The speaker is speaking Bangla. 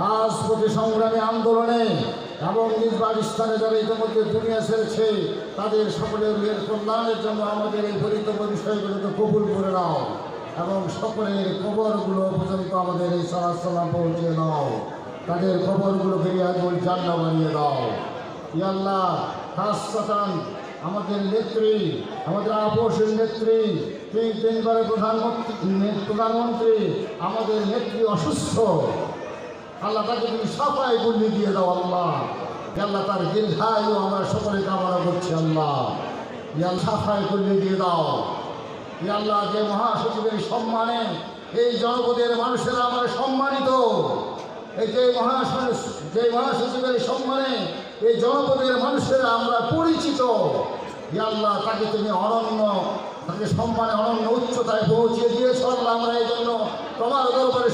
রাজপথে সংগ্রামী আন্দোলনে এবং নিজ স্থানে যারা ইতিমধ্যে দুনিয়া ছেড়েছে, তাদের সকলের মেয়ের কল্যাণের জন্য আমাদের এই বলিতব্য বিষয়গুলোকে কবুল করে নাও এবং সকলের কবরগুলো পর্যন্ত আমাদের এই সালাম পৌঁছে নাও। তাদের কবরগুলোকে রিয়াজুল জান্না বানিয়ে দাও। ইয়াল্লাহ খাসাতান আমাদের নেত্রী, আমাদের আপোষের নেত্রী, তিন তিনবারের প্রধানমন্ত্রী প্রধানমন্ত্রী, আমাদের নেত্রী অসুস্থ। আল্লাহ তাকে তুমি সাফাই গুলি দিয়ে দাও আল্লাহ। আল্লাহ, তার দীর্ঘায়ু আমরা সকলে কামনা করছি আল্লাহ। ইয়াল সাফাই গুলি দিয়ে দাও। আল্লাহ, যে মহাসচিবের সম্মানে এই জনপদের মানুষেরা আমরা সম্মানিত। এই যে মহাসচিব, যে মহাসচিবের সম্মানে এই জনপদের মানুষেরা আমরা পরিচিত। আল্লাহ, তাকে তুমি অনন্য, তাকে সম্মানে অনন্য উচ্চতায় পৌঁছে দিয়েছ আল্লাহ। আমরা এই জন্য তোমার দরবারে